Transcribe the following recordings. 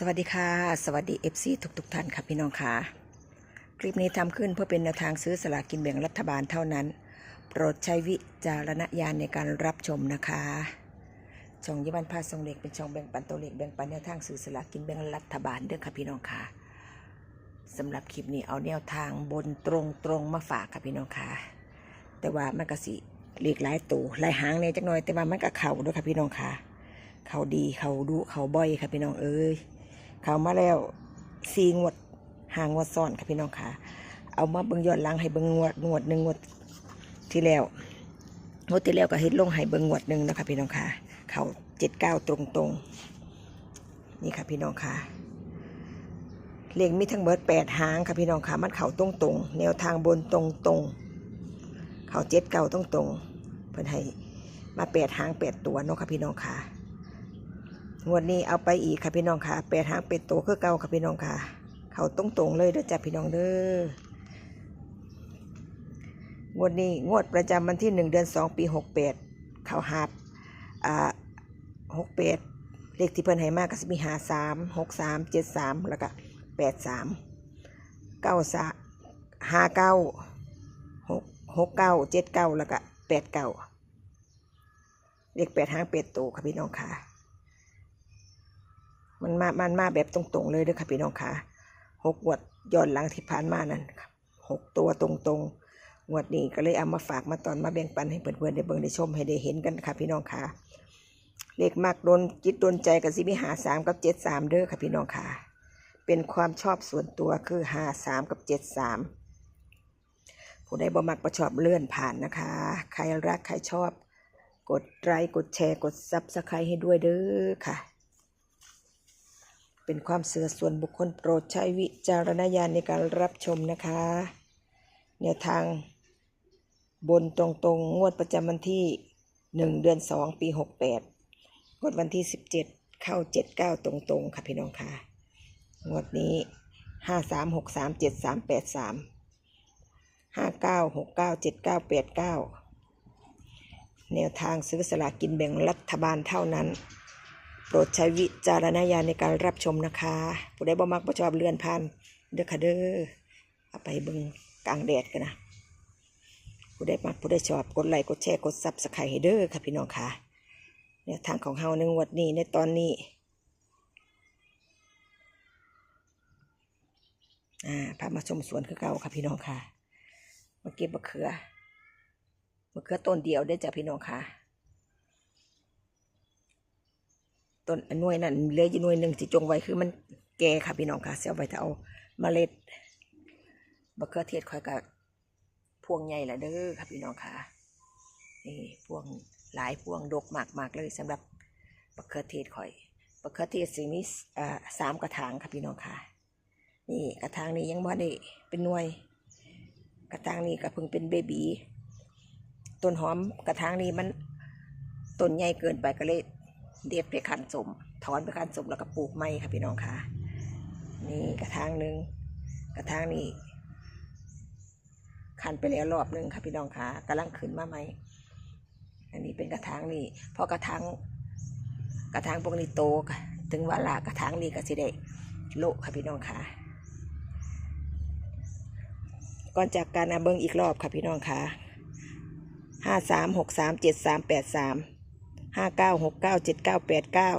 สวัสดีค่ะ สวัสดี FC ทุกทุกๆท่านค่ะพี่น้องค่ะ คลิปนี้ทำขึ้นเพื่อเป็นแนวทางซื้อสลากกินแบ่งรัฐบาลเท่านั้น โปรดใช้วิจารณญาณในการรับชมนะคะช่องยิบันพาทรงเล็กเป็นช่องแบ่งปันตัวเล็กแบ่งปันแนวทางซื้อสลากกินแบ่งรัฐบาลเด้อค่ะพี่น้องค่ะสำหรับคลิปนี้เอาแนวทางบนตรงตรงมาฝากค่ะพี่น้องค่ะ แต่ว่ามันก็สิหลีกหลายตัวหลายหางเนี่ยจักหน่อยแต่ว่ามันก็เข่าด้วยค่ะพี่น้องค่ะ เขาดีเขาดูเขาบ่อยค่ะพี่น้องเอ้ย เขามาแล้วซีงวดหางวดซ้อนค่ะพี่น้องค่ะ เอามาเบิ่งยอนหลังให้เบิ่งงวดงวดหนึ่งงวดที่แล้วงวดที่แล้วก็เฮ็ดลงให้เบิ่งงวดหนึ่งนะคะพี่น้องค่ะ เขาเจ็ดเก้าตรงตรงนี่ค่ะพี่น้องค่ะเลขมีทั้งเบิดแปดหางค่ะพี่น้องค่ะมันเข่าตรงตรงแนวทางบนตรงตรงเขาเจ็ดเก้าตรงตรงเพิ่นให้มาแปดหางแปดตัวเนาะค่ะพี่น้องค่ะ งวดนี้เอาไปอีกค่ะพี่น้องค่ะแปดหางเป็ดโตคือเก่าค่ะพี่น้องค่ะ เขาตรงตรงเลยเด้อจ้ะพี่น้องเด้องวดนี้งวดประจำวันที่หนึ่งเดือนสองปีหกแปดเขาหาบอ่าหกแปดเลขที่เพิ่นให้มากก็จะมีหาสามหกสามเจ็ดสามแล้วก็แปดสามเก้าสาห้าเก้าหกหกเก้าเจ็ดเก้าแล้วก็แปดเก้าเลขแปดหางเป็ดโตค่ะพี่น้องค่ะ มันมามันมาแบบตรงๆเลยเด้อค่ะพี่น้องค่ะหกงวดย้อนหลังที่ผ่านมานั่นหกตัวตรงๆงวดนี้ก็เลยเอามาฝากมาตอนมาแบ่งปันให้เพื่อนๆได้เบิ่งได้ชมให้ได้เห็นกันค่ะ พี่น้องค่ะเลขมากโดนจิตโดนใจกับสิมีหาสามกับเจ็ดสามเด้อค่ะพี่น้องค่ะ เป็นความชอบส่วนตัวคือหาสามกับเจ็ดสามผู้ใดบ่มักประชอบเลื่อนผ่านนะคะ ใครรักใครชอบ กดไลค์กดแชร์กดซับสไครต์ให้ด้วยเด้อค่ะ เป็นความเสื่อส่วนบุคคลโปรดใช้วิจารณญาณในการรับชมนะคะแนวทางบนตรงๆ งวดประจำวันที่ 1 เดือน 2 ปี 68 งวดวันที่ 17 เข้า 79 ตรงๆ ค่ะพี่น้องค่ะ งวดนี้ 53 63 73 83 59 69 79 89 แนวทางซื้อสลากกินแบ่งรัฐบาลเท่านั้น โปรดใช้วิจารณญาณในการรับชมนะคะ ผู้ใดบ่มักบ่ชอบเลื่อนผ่านเด้อค่ะเด้อเอาไปเบิ่งกลางแดดกันนะผู้ใดมักผู้ใดชอบกดไลค์กดแชร์กดซับสไครต์ให้เด้อค่ะพี่น้องค่ะแนวทางของเฮาในงวดนี้ในตอนนี้อ่าพามาชมสวนคือเก่าค่ะพี่น้องค่ะมาเก็บมะเขือมะเขือต้นเดียวได้จ้ะพี่น้องค่ะ ต้นหน่วยนั่นเหลืออยู่หน่วยหนึ่งที่จงไว้คือมันแก่ค่ะพี่น้องค่ะเสียไว้ถ้าเอาเมล็ดมะเขือเทศคอยกับพวงใหญ่ละเด้อค่ะพี่น้องค่ะนี่พวงหลายพวงดกมากมากเลยสำหรับมะเขือเทศข่อยมะเขือเทศสีนี้อ่าสามกระถางค่ะพี่น้องค่ะ นี่กระถางนี้ยังบ่ได้เป็นหน่วย กระถางนี้ก็เพิ่งเป็นเบบีต้นหอมกระถางนี้มันต้นใหญ่เกินไปก็เลย เด็ดไปขันสมถอนไปขันสมแล้วก็ปลูกไม้ค่ะพี่น้องค่ะ นี่กระถางหนึ่งกระถางนี้ขันไปแล้วรอบหนึ่งค่ะพี่น้องค่ะกำลังขึ้นมาไหมอันนี้เป็นกระถางนี่พอกระถางกระถางพวกนี้โตถึงเวลากระถางนี้ก็สิได้โลค่ะพี่น้องค่ะก่อนจากการอาเบิงอีกรอบค่ะพี่น้องค่ะห้าสามหกสามเจ็ดสามแปดสาม ห้าเก้าหกเก้าเจ็ดเก้าแปดเก้า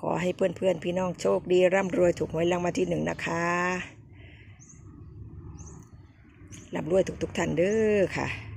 ขอให้เพื่อนเพื่อนพี่น้องโชคดีร่ำรวยถูกหวยรางวัลที่หนึ่งนะคะร่ำรวยทุกท่านเด้อค่ะ